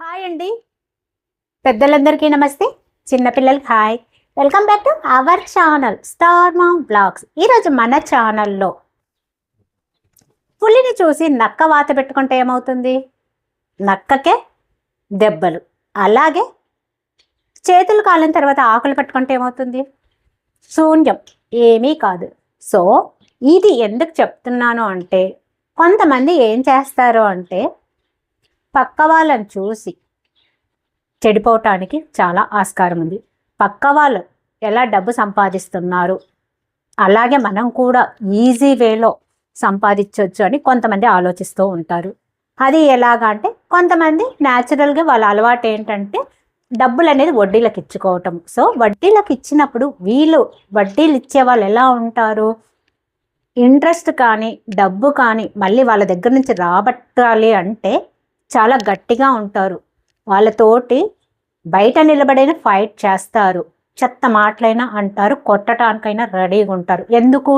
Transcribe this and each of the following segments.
Hi అండి. పెద్దలందరికీ నమస్తే. చిన్నపిల్లలకి hi welcome back to our channel star mom blogs ఈరోజు మన ఛానల్లో పులిని చూసి నక్క వాత పెట్టుకుంటే ఏమవుతుంది? నక్కకే దెబ్బలు. అలాగే చేతులు కాలిన తర్వాత ఆకులు పెట్టుకుంటే ఏమవుతుంది? శూన్యం. ఏమీ కాదు. సో ఇది ఎందుకు చెప్తున్నాను అంటే కొంతమంది ఏం చేస్తారు అంటే పక్క వాళ్ళని చూసి చెడిపోవటానికి చాలా ఆస్కారం ఉంది. పక్క వాళ్ళు ఎలా డబ్బు సంపాదిస్తున్నారు? అలాగే మనం కూడా ఈజీ వేలో సంపాదించవచ్చు అని కొంతమంది ఆలోచిస్తూ ఉంటారు. అది ఎలాగా అంటే కొంతమంది న్యాచురల్గా వాళ్ళ అలవాటు ఏంటంటే డబ్బులు అనేది వడ్డీలకు ఇచ్చుకోవటం. సో వడ్డీలకు ఇచ్చినప్పుడు వీళ్ళు వడ్డీలు ఇచ్చే వాళ్ళు ఎలా ఉంటారు? ఇంట్రెస్ట్ కానీ డబ్బు కానీ మళ్ళీ వాళ్ళ దగ్గర నుంచి రాబట్టాలి అంటే చాలా గట్టిగా ఉంటారు. వాళ్ళతోటి బయట నిలబడిన ఫైట్ చేస్తారు. చెత్త మాటలైనా అంటారు కొట్టడానికైనా రెడీగా ఉంటారు. ఎందుకు?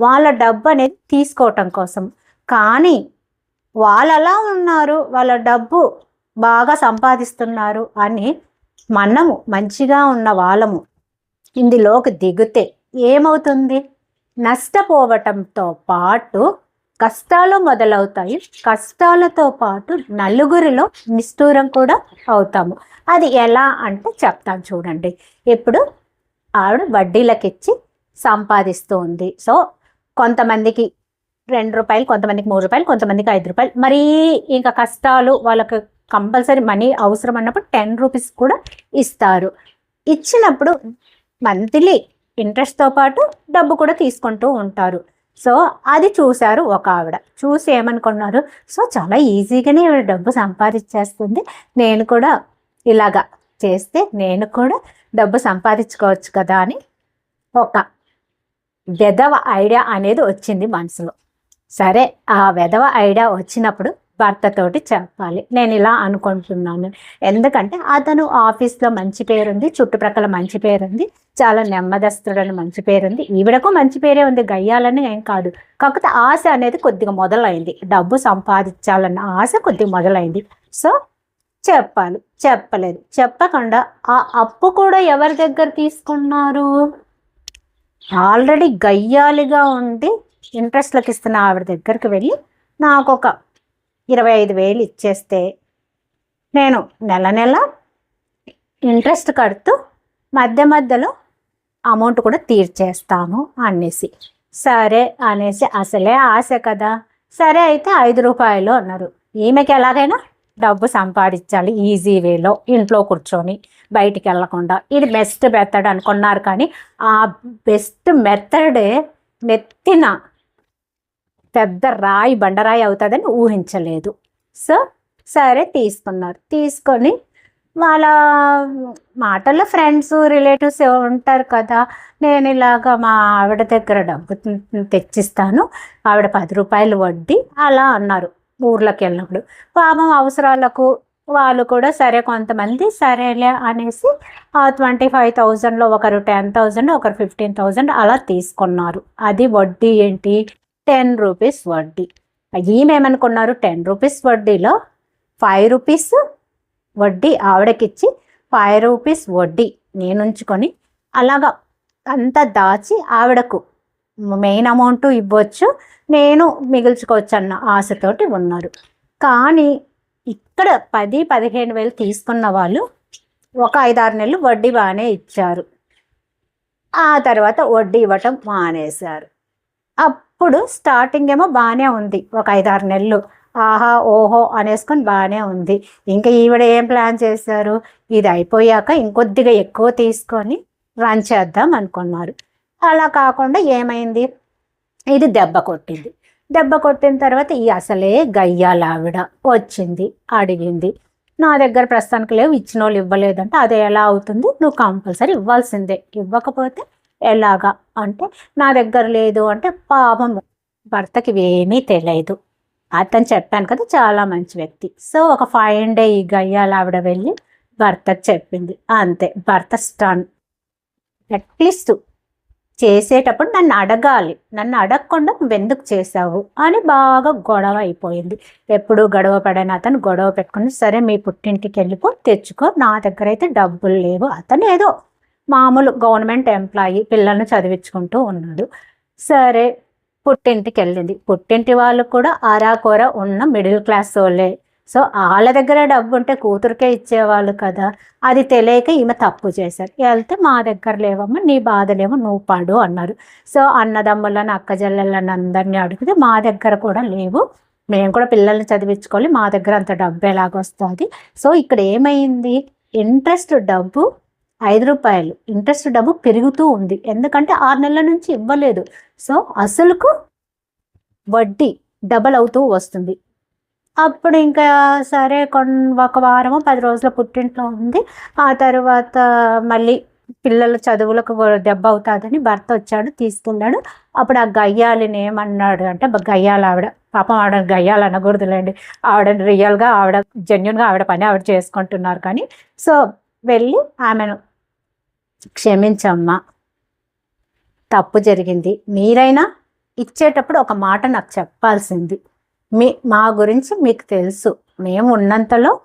వాళ్ళ డబ్బు అనేది తీసుకోవటం కోసం. కానీ వాళ్ళలా ఉన్నారు. వాళ్ళ డబ్బు బాగా సంపాదిస్తున్నారు అని మనము మంచిగా ఉన్న వాళ్ళము ఇందులోకి దిగితే ఏమవుతుంది? నష్టపోవటంతో పాటు కష్టాలు మొదలవుతాయి. కష్టాలతో పాటు నలుగురిలో నిష్ఠూరం కూడా అవుతాము. అది ఎలా అంటే చెప్తాను చూడండి. ఇప్పుడు ఆవిడ వడ్డీలకిచ్చి సంపాదిస్తూ ఉంది. సో కొంతమందికి రెండు రూపాయలు కొంతమందికి మూడు రూపాయలు కొంతమందికి ఐదు రూపాయలు. మరీ ఇంకా కష్టాలు వాళ్ళకి కంపల్సరీ మనీ అవసరం అన్నప్పుడు టెన్ రూపీస్ కూడా ఇస్తారు. ఇచ్చినప్పుడు మంత్లీ ఇంట్రెస్ట్తో పాటు డబ్బు కూడా తీసుకుంటూ ఉంటారు. సో అది చూశారు ఒక ఆవిడ. చూసి ఏమనుకున్నారు? సో చాలా ఈజీగానే డబ్బు సంపాదించేస్తుంది. నేను కూడా ఇలాగా చేస్తే నేను కూడా డబ్బు సంపాదించుకోవచ్చు కదా అని ఒక వెధవ ఐడియా అనేది వచ్చింది మనసులో. సరే ఆ వెధవ ఐడియా వచ్చినప్పుడు భర్తతోటి చెప్పాలి. నేను ఇలా అనుకుంటున్నాను. ఎందుకంటే అతను ఆఫీస్లో మంచి పేరుంది చుట్టుప్రక్కల మంచి పేరుంది చాలా నెమ్మదస్తుడని మంచి పేరుంది. ఈవిడకు మంచి పేరే ఉంది గయ్యాలని ఏం కాదు. కాకపోతే ఆశ అనేది కొద్దిగా మొదలైంది. డబ్బు సంపాదించాలన్న ఆశ కొద్దిగా మొదలైంది. సో చెప్పాలి. చెప్పలేదు. చెప్పకుండా ఆ అప్పు కూడా ఎవరి దగ్గర తీసుకున్నారు? ఆల్రెడీ గయ్యాలిగా ఉండి ఇంట్రెస్ట్లకు ఇస్తున్న ఆవిడ దగ్గరికి వెళ్ళి నాకు ఒక ఇరవై ఐదు వేలు ఇచ్చేస్తే నేను నెల నెల ఇంట్రెస్ట్ కడుతూ మధ్య మధ్యలో అమౌంట్ కూడా తీర్చేస్తాను అనేసి. సరే అనేసి అసలే ఆశ కదా. సరే అయితే ఐదు రూపాయలు అన్నారు. ఈమెకి ఎలాగైనా డబ్బు సంపాదించాలి ఈజీ వేలో ఇంట్లో కూర్చొని బయటికి వెళ్ళకుండా. ఇది బెస్ట్ మెథడ్ అనుకున్నారు కానీ ఆ బెస్ట్ మెథడే నెత్తిన పెద్ద రాయి బండరాయి అవుతుందని ఊహించలేదు. సో సరే తీసుకున్నారు. తీసుకొని వాళ్ళ మాటల్లో ఫ్రెండ్స్ రిలేటివ్స్ ఉంటారు కదా నేను ఇలాగ మా ఆవిడ దగ్గర డబ్బు తెచ్చిస్తాను ఆవిడ పది రూపాయలు వడ్డీ అలా అన్నారు ఊర్లోకి వెళ్ళినప్పుడు. పాపం అవసరాలకు వాళ్ళు కూడా సరే కొంతమంది సరేలే అనేసి ఆ ట్వంటీ ఫైవ్ థౌజండ్లో ఒకరు టెన్ థౌజండ్ ఒకరు ఫిఫ్టీన్ థౌజండ్ అలా తీసుకున్నారు. అది వడ్డీ ఏంటి? టెన్ రూపీస్ వడ్డీ. ఈమెమనుకున్నారు టెన్ రూపీస్ వడ్డీలో ఫైవ్ రూపీస్ వడ్డీ ఆవిడకిచ్చి ఫైవ్ రూపీస్ వడ్డీ నేను ఉంచుకొని అలాగా అంతా దాచి ఆవిడకు మెయిన్ అమౌంట్ ఇవ్వచ్చు నేను మిగిల్చుకోవచ్చు అన్న ఆశతోటి ఉన్నారు. కానీ ఇక్కడ పది పదిహేను వేలు తీసుకున్న వాళ్ళు ఒక ఐదారు నెలలు వడ్డీ బాగానే ఇచ్చారు. ఆ తర్వాత వడ్డీ ఇవ్వటం మానేశారు. అప్పుడు స్టార్టింగ్ ఏమో బాగానే ఉంది. ఒక ఐదారు నెలలు. ఆహా ఓహో అనేసుకొని బాగానే ఉంది. ఇంకా ఈవిడ ఏం ప్లాన్ చేశారు? ఇది అయిపోయాక ఇంకొద్దిగా ఎక్కువ తీసుకొని రన్ చేద్దాం అనుకున్నారు. అలా కాకుండా ఏమైంది? ఇది దెబ్బ కొట్టింది. దెబ్బ కొట్టిన తర్వాత ఈ అసలే గయ్యాల ఆవిడ వచ్చింది అడిగింది. నా దగ్గర ప్రస్తుతానికి లేవు ఇచ్చిన వాళ్ళు ఇవ్వలేదంటే. అది ఎలా అవుతుంది? నువ్వు కంపల్సరీ ఇవ్వాల్సిందే. ఇవ్వకపోతే ఎలాగా? అంటే నా దగ్గర లేదు అంటే పాపం భర్తకి ఏమీ తెలియదు. అతను చెప్పాను కదా చాలా మంచి వ్యక్తి. సో ఒక ఫైవ్ డే ఈ గయ్యాల ఆవిడ వెళ్ళి భర్తకు చెప్పింది. అంతే భర్త స్టన్. అట్లీస్ట్ చేసేటప్పుడు నన్ను అడగాలి. నన్ను అడగకుండా నువ్వు ఎందుకు చేసావు అని బాగా గొడవ అయిపోయింది. ఎప్పుడు గొడవ పడని అతను గొడవ పెట్టుకుని సరే మీ పుట్టింటికి వెళ్ళిపో తెచ్చుకో నా దగ్గర అయితే డబ్బులు లేవు. అతను ఏదో మామూలు గవర్నమెంట్ ఎంప్లాయీ పిల్లల్ని చదివించుకుంటూ ఉన్నాడు. సరే పుట్టింటికి వెళ్ళింది. పుట్టింటి వాళ్ళు కూడా ఆరాకోర ఉన్న మిడిల్ క్లాస్ వాళ్ళే. సో వాళ్ళ దగ్గర డబ్బు ఉంటే కూతురికే ఇచ్చేవాళ్ళు కదా. అది తెలియక ఈమె తప్పు చేశారు. వెళ్తే మా దగ్గర లేవమ్మా నీ బాధలేమో నువ్వు పాడు అన్నారు. సో అన్నదమ్ములను అక్క చెల్లెళ్ళని అందరినీ అడిగితే మా దగ్గర కూడా లేవు. మేము కూడా పిల్లల్ని చదివించుకోవాలి. మా దగ్గర అంత డబ్బు ఎలాగొస్తుంది? సో ఇక్కడ ఏమైంది? ఇంట్రెస్ట్ డబ్బు ఐదు రూపాయలు. ఇంట్రెస్ట్ డబ్బు పెరుగుతూ ఉంది. ఎందుకంటే ఆరు నెలల నుంచి ఇవ్వలేదు. సో అసలుకు వడ్డీ డబల్ అవుతూ వస్తుంది. అప్పుడు ఇంకా సరే కొన్ ఒక వారము పది రోజుల పుట్టింట్లో ఉంది. ఆ తర్వాత మళ్ళీ పిల్లల చదువులకు దెబ్బ అవుతుందని భర్త వచ్చాడు తీసుకున్నాడు అప్పుడు ఆ గయ్యాలిని ఏమన్నాడు అంటే గయ్యాలు ఆవిడ. పాపం ఆవిడ గయ్యాలు అనకూడదులేండి. ఆవిడ రియల్గా ఆవిడ జెన్యున్గా ఆవిడ పని ఆవిడ చేసుకుంటున్నారు. కానీ సో వెళ్ళి ఆమెను క్షమించమ్మా. తప్పు జరిగింది. మీరైనా ఇచ్చేటప్పుడు ఒక మాట నాకు చెప్పాల్సింది. మీ మా గురించి మీకు తెలుసు. మేము ఉన్నంతలో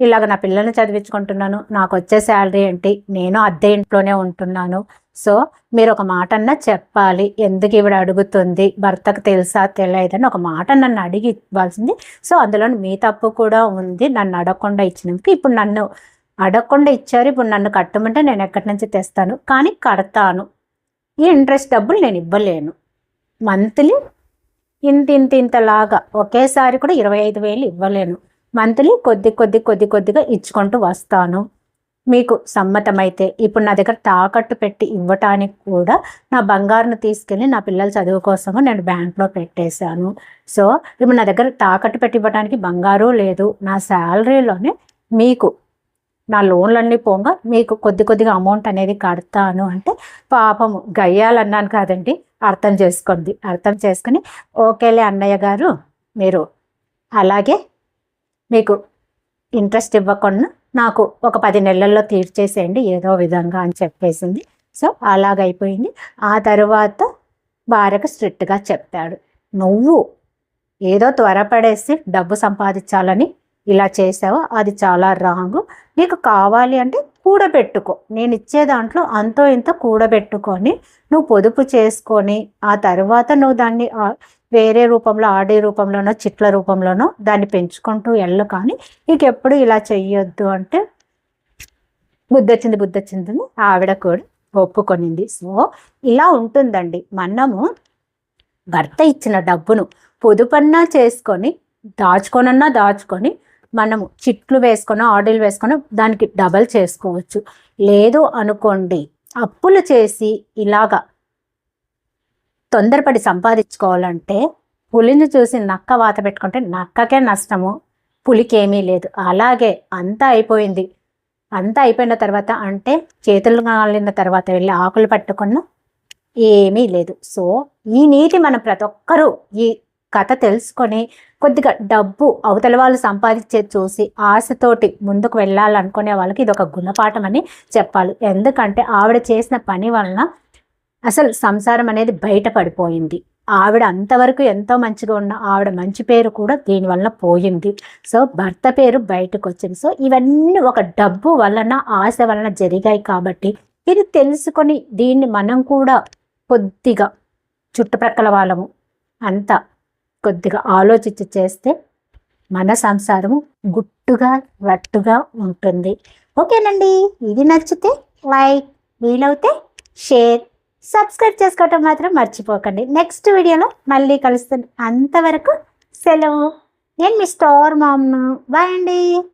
ఇలాగ నా పిల్లల్ని చదివించుకుంటున్నాను. నాకు వచ్చే శాలరీ ఏంటి? నేను అద్దె ఇంట్లోనే ఉంటున్నాను. సో మీరు ఒక మాట అన్నా చెప్పాలి. ఎందుకు ఈవిడ అడుగుతుంది? భర్తకు తెలుసా? తెలియదని ఒక మాట నన్ను అడిగి ఇవ్వాల్సింది. సో అందులో మీ తప్పు కూడా ఉంది. నన్ను అడగకుండా ఇచ్చినందుకు ఇప్పుడు నన్ను అడగకుండా ఇచ్చారు. ఇప్పుడు నన్ను కట్టమంటే నేను ఎక్కడి నుంచి తెస్తాను? కానీ కడతాను. ఈ ఇంట్రెస్ట్ డబ్బులు నేను ఇవ్వలేను. మంత్లీ ఇంత ఇంత ఇంతలాగా ఒకేసారి కూడా ఇరవై ఐదు వేలు ఇవ్వలేను. మంత్లీ కొద్ది కొద్ది కొద్ది కొద్దిగా ఇచ్చుకుంటూ వస్తాను. మీకు సమ్మతమైతే ఇప్పుడు నా దగ్గర తాకట్టు పెట్టి ఇవ్వటానికి కూడా నా బంగారును తీసుకెళ్ళి నా పిల్లల చదువు కోసము నేను బ్యాంక్లో పెట్టేశాను. సో ఇప్పుడు నా దగ్గర తాకట్టు పెట్టి ఇవ్వడానికి బంగారు లేదు నా శాలరీలోనే మీకు నా లోన్లన్నీ పోగా మీకు కొద్ది కొద్దిగా అమౌంట్ అనేది కడతాను అంటే పాపము గయ్యాలన్నాను కాదండి అర్థం చేసుకుంది అర్థం చేసుకుని ఓకేలే అన్నయ్య గారు మీరు అలాగే మీకు ఇంట్రెస్ట్ ఇవ్వకుండా నాకు ఒక పది నెలల్లో తీర్చేసేయండి ఏదో విధంగా అని చెప్పేసింది. సో అలాగైపోయింది. ఆ తర్వాత భార్యకు స్ట్రిక్ట్గా చెప్పాడు. నువ్వు ఏదో త్వరపడేసి డబ్బు సంపాదించాలని ఇలా చేసావు అది చాలా రాంగ్. నీకు కావాలి అంటే కూడబెట్టుకో. నేను ఇచ్చే దాంట్లో అంతో ఇంత కూడబెట్టుకొని నువ్వు పొదుపు చేసుకొని ఆ తర్వాత నువ్వు దాన్ని వేరే రూపంలో ఆడే రూపంలోనో చిట్ల రూపంలోనో దాన్ని పెంచుకుంటూ వెళ్ళు. కానీ నీకెప్పుడు ఇలా చెయ్యొద్దు అంటే బుద్ధొచ్చింది బుద్ధొచ్చిందని ఆవిడ కూడా ఒప్పుకొనింది. సో ఇలా ఉంటుందండి. మనము భర్త ఇచ్చిన డబ్బును పొదుపన్నా చేసుకొని దాచుకొనన్నా దాచుకొని మనము చిట్లు వేసుకొని ఆర్డర్లు వేసుకొని దానికి డబల్ చేసుకోవచ్చు. లేదు అనుకోండి అప్పులు చేసి ఇలాగా తొందరపడి సంపాదించుకోవాలంటే పులిని చూసి నక్క వాత పెట్టుకుంటే నక్కకే నష్టము పులికేమీ లేదు. అలాగే అంతా అయిపోయింది. అంతా అయిపోయిన తర్వాత అంటే చేతులు కాలిన తర్వాత వెళ్ళి ఆకులు పట్టుకున్న ఏమీ లేదు. సో ఈ నీతి మనం ప్రతి ఒక్కరూ ఈ కథ తెలుసుకొని కొద్దిగా డబ్బు అవతల వాళ్ళు సంపాదించే చూసి ఆశతోటి ముందుకు వెళ్ళాలనుకునే వాళ్ళకి ఇది ఒక గుణపాఠం అని చెప్పాలి. ఎందుకంటే ఆవిడ చేసిన పని వలన అసలు సంసారం అనేది బయటపడిపోయింది ఆవిడ అంతవరకు ఎంతో మంచిగా ఉన్న ఆవిడ మంచి పేరు కూడా దీనివల్ల పోయింది. సో భర్త పేరు బయటకు వచ్చింది సో ఇవన్నీ ఒక డబ్బు వలన ఆశ వలన జరిగాయి కాబట్టి ఇది తెలుసుకొని దీన్ని మనం కూడా కొద్దిగా చుట్టుప్రక్కల వాళ్ళము అంతా కొద్దిగా ఆలోచించి చేస్తే మన సంసారము గుట్టుగా రట్టుగా ఉంటుంది. ఓకేనండి. ఇది నచ్చితే లైక్ వీలవుతే షేర్ సబ్స్క్రైబ్ చేసుకోవటం మాత్రం మర్చిపోకండి. నెక్స్ట్ వీడియోలో మళ్ళీ కలుస్తాను. అంతవరకు సెలవు. నేను మీ స్టార్ మామ్ను. బాయ్ అండి.